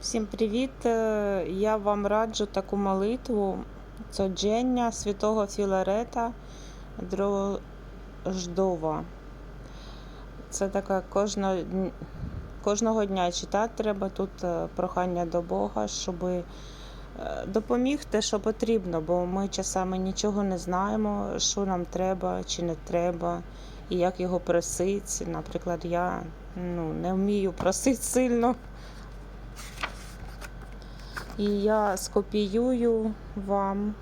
Всім привіт! Е, Я вам раджу таку молитву Цодження святого Філарета Дрождова. Це така кожного, кожного дня читати треба тут е, прохання до Бога, щоб е, допоміг те, що потрібно, бо ми часами нічого не знаємо, що нам треба чи не треба, і як його просити. Наприклад, я ну, не вмію просити сильно. І я скопіюю вам.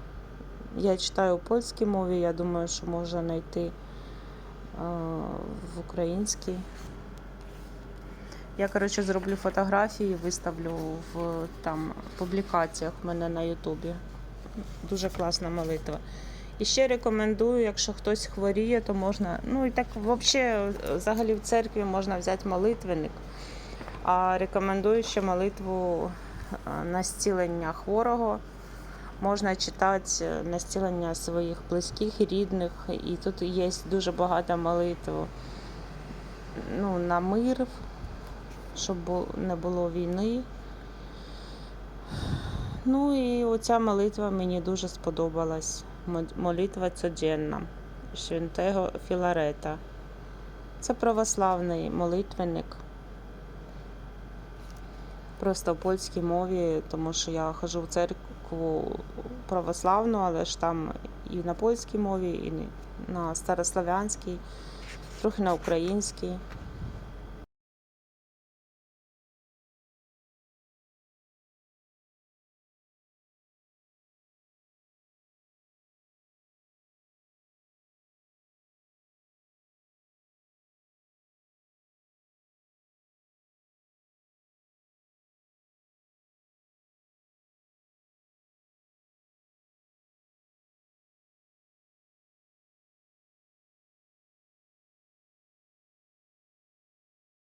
Я читаю у польській мові, я думаю, що можна знайти е, в українській. Я, коротше, зроблю фотографії, виставлю в там публікаціях в мене на Ютубі. Дуже класна молитва. І ще рекомендую, якщо хтось хворіє, то можна. Ну і так взагалі, взагалі в церкві можна взяти молитвенник. А рекомендую ще молитву на зцілення хворого. Можна читати е, на зцілення своїх близьких рідних. І тут є дуже багато молитв ну, на мир, щоб не було війни. Ну і оця молитва мені дуже сподобалась. Молитва цоденна Святого Філарета. Це православний молитвенник. Просто в польській мові, тому що я ходжу в церкву православну, але ж там і на польській мові, і на старослав'янській, трохи на українській.